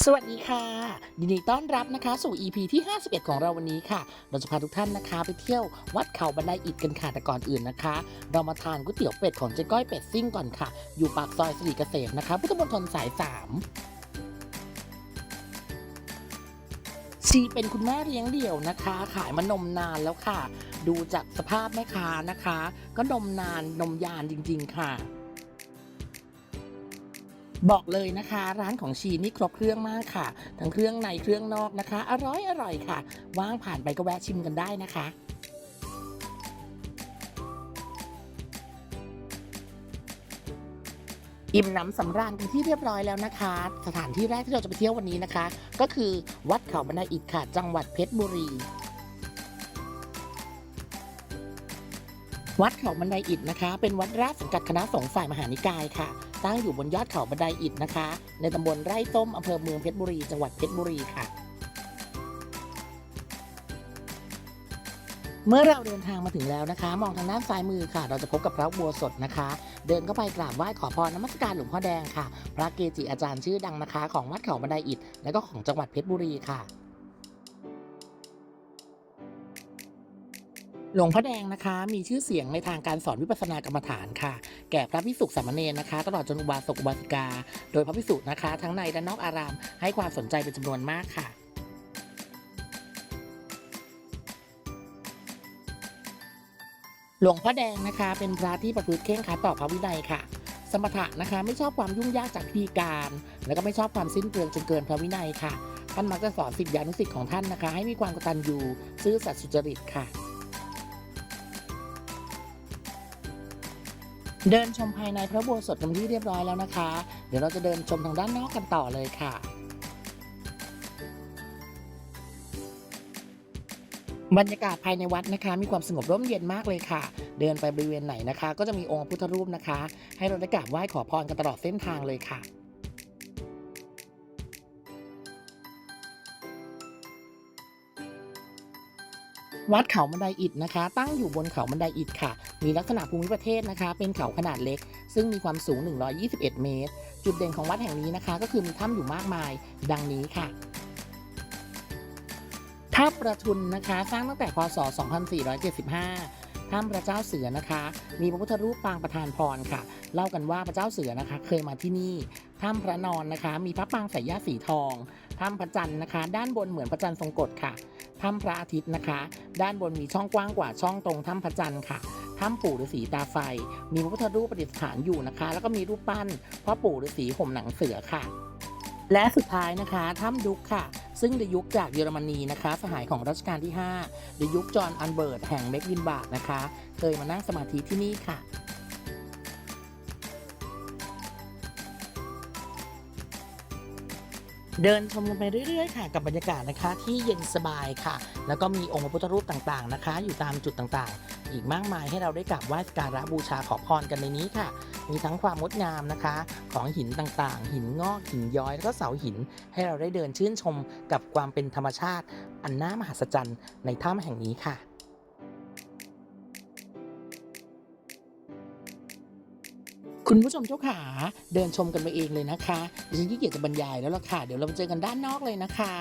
สวัสดีค่ะยินดีต้อนรับนะคะสู่ EP ที่ 51 ของเราวันนี้ค่ะ เราจะพาทุกท่านนะคะ ไปเที่ยววัดเขาบันไดอิฐกันค่ะแต่ก่อนอื่นนะคะ เรามาทานก๋วยเตี๋ยวเป็ดของเจ๊ก้อยเป็ดซิ่งก่อนค่ะ อยู่ปากซอยสิริเกษมนะคะพุทธมณฑลสาย 3ชีเป็นคุณแม่เลี้ยงเดี่ยวนะคะ ขายมานมนานแล้วค่ะ ดูจากสภาพแม่ค้านะคะ ก็นมนานนมยานจริง ๆ ค่ะ บอกเลยนะคะ ร้านของชีนี่ครบเครื่องมากค่ะ ทั้งเครื่องในเครื่องนอกนะคะ อร่อยอร่อยค่ะ ว่างผ่านไปก็แวะชิมกันได้นะคะอิ่มหนำสำราญกันที่เรียบร้อยแล้วนะคะ สถานที่แรกที่เราจะไปเที่ยววันนี้นะคะ ก็คือวัดเขาบันไดอิฐค่ะ จังหวัดเพชรบุรี วัดเขาบันไดอิฐนะคะ เป็นวัดราชสังกัดคณะสงฆ์ฝ่ายมหานิกายค่ะ ตั้งอยู่บนยอดเขาบันไดอิฐนะคะ ในตำบลไร่ต้มอำเภอเมืองเพชรบุรี จังหวัดเพชรบุรีค่ะ เมื่อเราเดินทางมาถึงแล้วนะคะ มองทางด้านซ้ายมือค่ะ เราจะพบกับพระบัวสดนะคะ เดินเข้าไปกราบไหว้ขอพรนมัสการหลวงพ่อแดงค่ะ พระเกจิอาจารย์ชื่อดังนะคะ ของวัดเขาบันไดอิฐและก็ของจังหวัดเพชรบุรีค่ะ หลวงพ่อแดงนะคะ มีชื่อเสียงในทางการสอนวิปัสสนากรรมฐานค่ะ แก่พระพิสุสามเณรนะคะ ตลอดจนอุบาสกอุบาสิกา โดยพระพิสุนะคะ ทั้งในและนอกอาราม ให้ความสนใจเป็นจำนวนมากค่ะหลวงพ่อแดงนะคะ เป็นพระที่ประพฤติเคร่งครัดต่อพระวินัยค่ะ สมถะนะคะ ไม่ชอบความยุ่งยากจากพิธีการ แล้วก็ไม่ชอบความสิ้นเปลืองจนเกินพระวินัยค่ะท่านมักจะสอนสิทธิานุสิทธิ์ของท่านนะคะ ให้มีความกตัญญูซื่อสัตย์สุจริตค่ะ เดินชมภายในพระโบสถกันที่เรียบร้อยแล้วนะคะ เดี๋ยวเราจะเดินชมทางด้านนอกกันต่อเลยค่ะบรรยากาศภายในวัดนะคะ มีความสงบร่มเย็นมากเลยค่ะ เดินไปบริเวณไหนนะคะ ก็จะมีองค์พุทธรูปนะคะ ให้เราได้กราบไหว้ขอพรกันตลอดเส้นทางเลยค่ะ วัดเขาบันไดอิฐนะคะ ตั้งอยู่บนเขาบันไดอิฐค่ะ มีลักษณะภูมิประเทศนะคะ เป็นเขาขนาดเล็ก ซึ่งมีความสูง 121 เมตร จุดเด่นของวัดแห่งนี้นะคะ ก็คือมีถ้ำอยู่มากมาย ดังนี้ค่ะถ้ำประทุนนะคะ สร้างตั้งแต่พศ 2475ถ้ำพระเจ้าเสือนะคะ มีพระพุทธรูปปางประธานพรค่ะ เล่ากันว่าพระเจ้าเสือนะคะ เคยมาที่นี่ถ้ำพระนอนนะคะ มีพระปางส่ย่าสีทองถ้ำพระจันทร์นะคะ ด้านบนเหมือนพระจันทร์ทรงกฎค่ะถ้ำพระอาทิตย์นะคะ ด้านบนมีช่องกว้างกว่าช่องตรงถ้ำพระจันทร์ค่ะถ้ำปู่ฤาษีตาไฟ มีพระพุทธรูปประดิษฐานอยู่นะคะ แล้วก็มีรูปปั้นพ่อปู่ฤาษีห่มหนังเสือค่ะ และสุดท้ายนะคะถ้ำดุกค่ะ ซึ่งในยุคจากเยอรมนีนะคะ สหายของรัชกาลที่5ในยุคจอห์นอันเบิร์ตแห่งเมกินบาร์กนะคะ เคยมานั่งสมาธิที่นี่ค่ะ เดินชมกันไปเรื่อยๆค่ะกับบรรยากาศนะคะที่เย็นสบายค่ะ แล้วก็มีองค์พระพุทธรูปต่างๆนะคะ อยู่ตามจุดต่างๆ อีกมากมายให้เราได้กราบไหว้สักการะบูชาขอพรกันในนี้ค่ะ มีทั้งความงดงามนะคะ ของหินต่างๆ หินงอกหินย้อยแล้วก็เสาหิน ให้เราได้เดินชื่นชมกับความเป็นธรรมชาติ อันน่ามหัศจรรย์ในถ้ำแห่งนี้ค่ะ คุณผู้ชมเจ้าขาเดินชมกันไปเองเลยนะคะดิฉันขี้เกียจจะบรรยายแล้วล่ะค่ะ เดี๋ยวเราไปเจอกันด้านนอกเลยนะคะ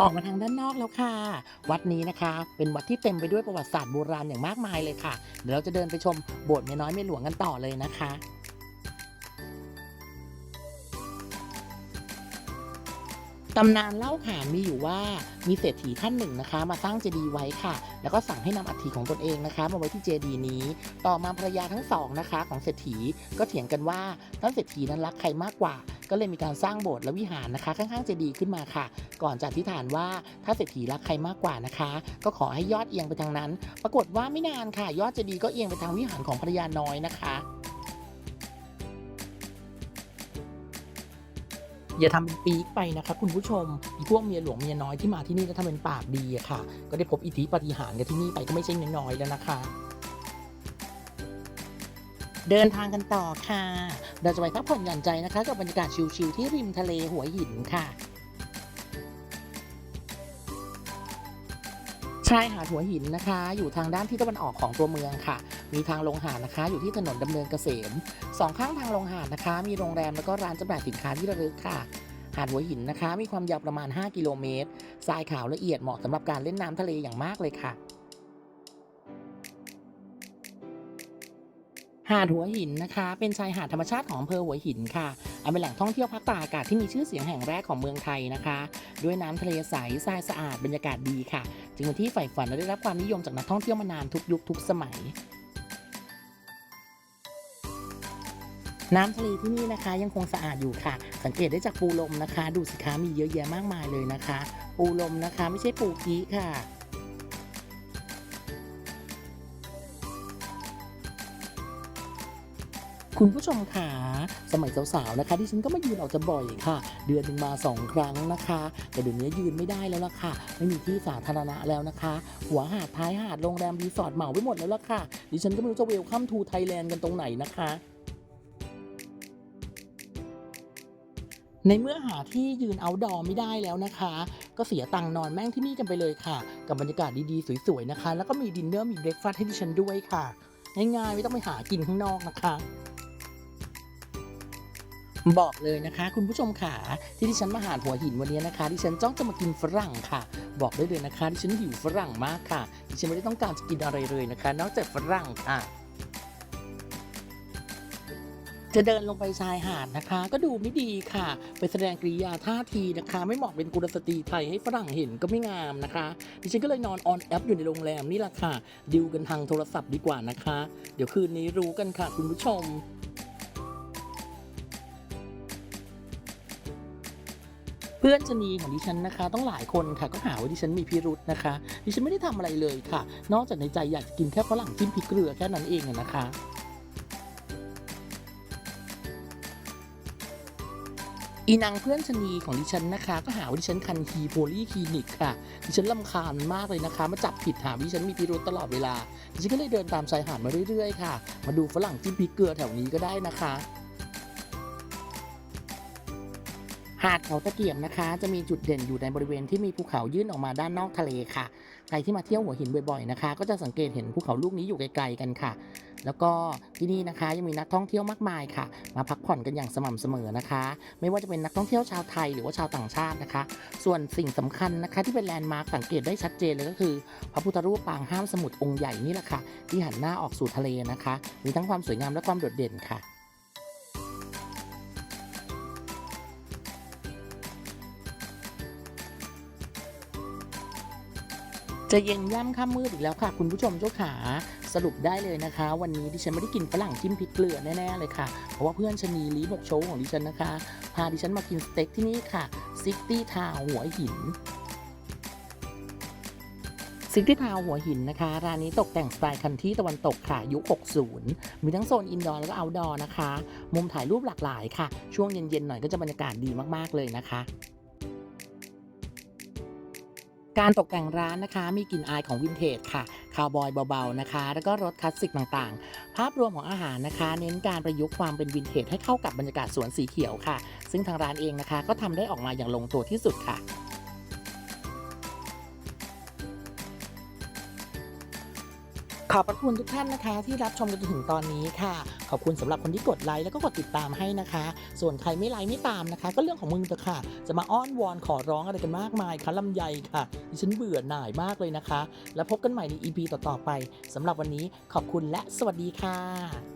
ออกมาทางด้านนอกแล้วค่ะ วัดนี้นะคะ เป็นวัดที่เต็มไปด้วยประวัติศาสตร์โบราณอย่างมากมายเลยค่ะ เดี๋ยวเราจะเดินไปชมโบสถ์เมียน้อยเมียหลวงกันต่อเลยนะคะ ตำนานเล่าขานมีอยู่ว่ามีเศรษฐีท่านหนึ่งนะคะ มาสร้างเจดีย์ไว้ค่ะ แล้วก็สั่งให้นำอัฐิของตนเองนะคะ มาไว้ที่เจดีย์นี้ ต่อมาภรรยาทั้งสองนะคะ ของเศรษฐีก็เถียงกันว่าท่านเศรษฐีนั้นรักใครมากกว่า ก็เลยมีการสร้างโบสถ์และวิหารนะคะ ข้างๆเจดีย์ขึ้นมาค่ะ ก่อนจะอธิษฐานว่าถ้าเศรษฐีรักใครมากกว่านะคะ ก็ขอให้ยอดเอียงไปทางนั้น ปรากฏว่าไม่นานค่ะ ยอดเจดีย์ก็เอียงไปทางวิหารของภรรยาน้อยนะคะ อย่าทำเป็นปีกไปนะคะคุณผู้ชมพวกเมียหลวงเมียน้อยที่มาที่นี่แล้วทำเป็นปากดีอะค่ะ ก็ได้พบอิทธิปฏิหารกันที่นี่ไปก็ไม่ใช่น้อยๆแล้วนะคะ เดินทางกันต่อค่ะ เราจะไปพักผ่อนหย่อนใจนะคะ กับบรรยากาศชิลๆที่ริมทะเลหัวหินค่ะชายหาดหัวหินนะคะ อยู่ทางด้านที่ตะวันออกของตัวเมืองค่ะ มีทางลงหาดนะคะ อยู่ที่ถนนดำเนินเกษมสองข้างทางลงหาดนะคะ มีโรงแรมแล้วก็ร้านจำหน่ายสินค้าที่ระลึกค่ะ หาดหัวหินนะคะ มีความยาวประมาณ 5 กิโลเมตรทรายขาวละเอียดเหมาะสำหรับการเล่นน้ำทะเลอย่างมากเลยค่ะหาดหัวหินนะคะ เป็นชายหาดธรรมชาติของอำเภอหัวหินค่ะอันเป็นแหล่งท่องเที่ยวพักตากอากาศที่มีชื่อเสียงแห่งแรกของเมืองไทยนะคะ ด้วยน้ำทะเลใสทรายสะอาดบรรยากาศดีค่ะ จึงเป็นที่ใฝ่ฝันและได้รับความนิยมจากนักท่องเที่ยวมานานทุกยุคทุกสมัย น้ำทะเลที่นี่นะคะ ยังคงสะอาดอยู่ค่ะ สังเกตได้จากปูลมนะคะ ดูสิคะมีเยอะแยะมากมายเลยนะคะ ปูลมนะคะ ไม่ใช่ปูกี้ค่ะคุณผู้ชมค่ะสมัยสาวๆนะคะที่ฉันก็มายืนออกจะบ่อยค่ะ เดือนหนึ่งมาสองครั้งนะคะ แต่เดี๋ยวนี้ยืนไม่ได้แล้วล่ะค่ะ ไม่มีที่สาธารณะแล้วนะคะ หัวหาดท้ายหาดโรงแรมรีสอร์ทเหมาไว้หมดแล้วล่ะค่ะดิฉันก็ไม่รู้จะเวลคัมทูไทยแลนด์กันตรงไหนนะคะ ในเมื่อหาที่ยืนเอาดอไม่ได้แล้วนะคะ ก็เสียตังค์นอนแม่งที่นี่กันไปเลยค่ะ กับบรรยากาศดีๆ สวยๆ นะคะ แล้วก็มีดินเนอร์มีเบรกฟาสต์ให้ดิฉันด้วยค่ะ ง่ายๆ ไม่ต้องไปหากินข้างนอกนะคะ บอกเลยนะคะ คุณผู้ชมค่ะที่ดิฉันมาหาหัวหินวันนี้นะคะดิฉันจ้องจะมากินฝรั่งค่ะ บอกได้เลยนะคะดิฉันหิวฝรั่งมากค่ะดิฉันไม่ได้ต้องการจะกินอะไรเลยนะคะ นอกจากฝรั่งค่ะ จะเดินลงไปชายหาดนะคะ ก็ดูไม่ดีค่ะ ไปแสดงกริยาท่าทีนะคะ ไม่เหมาะเป็นกุลสตรีไทยให้ฝรั่งเห็นก็ไม่งามนะคะดิฉันก็เลยนอนออนแอปอยู่ในโรงแรมนี่แหละค่ะดิวกันทางโทรศัพท์ดีกว่านะคะ เดี๋ยวคืนนี้รู้กันค่ะคุณผู้ชมเพื่อนชะนีของดิฉันนะคะ ต้องหลายคนค่ะก็หาว่าดิฉันมีพิรุษนะคะ ดิฉันไม่ได้ทำอะไรเลยค่ะ นอกจากในใจอยากจะกินแค่ฝรั่งจิ้มพริกเกลือแค่นั้นเองนะคะ อีนางเพื่อนชะนีของดิฉันนะคะ ก็หาว่าดิฉันคันคีโพลีคลินิกค่ะ ดิฉันลำคาญมันมากเลยนะคะ มาจับผิดหาว่าดิฉันมีพิรุษตลอดเวลา ดิฉันก็เลยเดินตามชายหาดมาเรื่อยๆค่ะ มาดูฝรั่งจิ้มพริกเกลือแถวนี้ก็ได้นะคะ หาดเขาตะเกียบนะคะ จะมีจุดเด่นอยู่ในบริเวณที่มีภูเขายื่นออกมาด้านนอกทะเลค่ะ ใครที่มาเที่ยวหัวหินบ่อยๆนะคะ ก็จะสังเกตเห็นภูเขาลูกนี้อยู่ไกลๆกันค่ะ แล้วก็ที่นี่นะคะยังมีนักท่องเที่ยวมากมายค่ะ มาพักผ่อนกันอย่างสม่ำเสมอนะคะ ไม่ว่าจะเป็นนักท่องเที่ยวชาวไทยหรือว่าชาวต่างชาตินะคะ ส่วนสิ่งสำคัญนะคะที่เป็นแลนด์มาร์คสังเกตได้ชัดเจนเลยก็คือ พระพุทธรูปปางห้ามสมุทรองค์ใหญ่นี่แหละค่ะที่หันหน้าออกสู่ทะเลนะคะ มีทั้งความสวยงามและความโดดเด่นค่ะ จะเย็นย่ำค่ำมืดอีกแล้วค่ะ คุณผู้ชมเจ้าขาสรุปได้เลยนะคะ วันนี้ดิฉันไม่ได้กินฝรั่งจิ้มพริกเกลือแน่ๆเลยค่ะ เพราะว่าเพื่อนชะนีลีบกโชว์ของดิฉันนะคะ พาดิฉันมากินสเต็กที่นี่ค่ะซิตี้ทาวหัวหินซิตี้ทาวหัวหินนะคะ ร้านนี้ตกแต่งสไตล์คันที่ตะวันตกค่ะ ยุค 60 มีทั้งโซนอินดอร์แล้วก็เอาท์ดอร์นะคะ มุมถ่ายรูปหลากหลายค่ะ ช่วงเย็นๆหน่อยก็จะบรรยากาศดีมากๆเลยนะคะ การตกแต่งร้านนะคะ มีกลิ่นอายของวินเทจค่ะคาวบอยเบาๆนะคะ แล้วก็รสคลาสสิกต่างๆ ภาพรวมของอาหารนะคะ เน้นการประยุกต์ความเป็นวินเทจให้เข้ากับบรรยากาศสวนสีเขียวค่ะ ซึ่งทางร้านเองนะคะ ก็ทำได้ออกมาอย่างลงตัวที่สุดค่ะ อบพระคุณทุกท่านนะคะ ที่รับชมจนถึงตอนนี้ค่ะ ขอบคุณสำหรับคนที่กดไลค์แล้วก็กดติดตามให้นะคะ ส่วนใครไม่ไลค์ไม่ตามนะคะ ก็เรื่องของมึงเถอะค่ะ จะมาอ้อนวอนขอร้องอะไรกันมากมายคะลำไยค่ะดิฉันเบื่อหน่ายมากเลยนะคะ แล้วพบกันใหม่ใน EP ต่อๆไปสำหรับวันนี้ขอบคุณและสวัสดีค่ะ